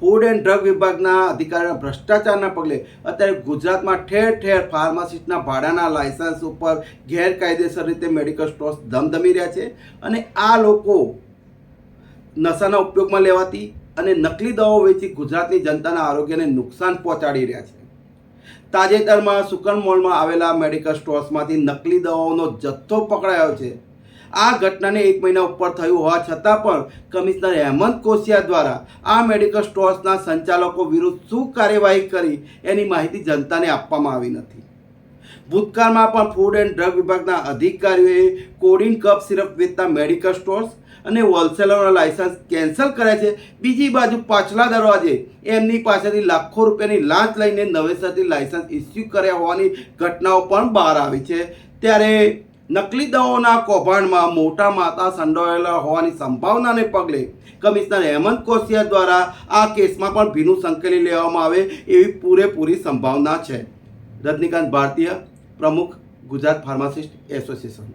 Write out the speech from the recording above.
Food and drug વિભાગના અધિકારીના ભ્રષ્ટાચારના પગલે અત્યારે ગુજરાતમાં ઠેર ઠેર ફાર્માસિસ્ટના ભાડાના લાયસન્સ ઉપર ગેરકાયદેસર રીતે મેડિકલ સ્ટોર્સ ધમધમી રહ્યા છે અને આ લોકો નશાના ઉપયોગમાં લેવાતી અને નકલી દવાઓ વેચી ગુજરાતની જનતાના આરોગ્યને નુકસાન પહોંચાડી રહ્યા છે. તાજેતરમાં સુકન મોલમાં આવેલા મેડિકલ સ્ટોર્સમાંથી નકલી દવાઓનો જથ્થો પકડાયો છે. આ ઘટનાને એક મહિના ઉપર થયું હોવા છતાં પણ કમિશનર હેમંત કોશિયા દ્વારા આ મેડિકલ સ્ટોર્સના સંચાલકો વિરુદ્ધ શું કાર્યવાહી કરી એની માહિતી જનતાને આપવામાં આવી નથી. ભૂતકાળમાં પણ ફૂડ એન્ડ ડ્રગ વિભાગના અધિકારીઓએ કોડિન કપ સિરપ વેચતા મેડિકલ સ્ટોર્સ અને હોલસેલરના લાયસન્સ કેન્સલ કર્યા છે. બીજી બાજુ પાછલા દરવાજે એમની પાસેથી લાખો રૂપિયાની લાંચ લઈને નવેસરથી લાયસન્સ ઇસ્યુ કર્યા હોવાની ઘટનાઓ પણ બહાર આવી છે. ત્યારે નકલી દવાઓના કૌભાંડમાં મોટા માતા સંડોવાયેલા હોવાની સંભાવનાને પગલે કમિશનર હેમંત કોશિયા દ્વારા આ કેસમાં પણ ભીનું સંકેલી લેવામાં આવે એવી પૂરેપૂરી સંભાવના છે. રજનીકાંત ભારતીય, પ્રમુખ ગુજરાત ફાર્માસિસ્ટ એસોસિએશન.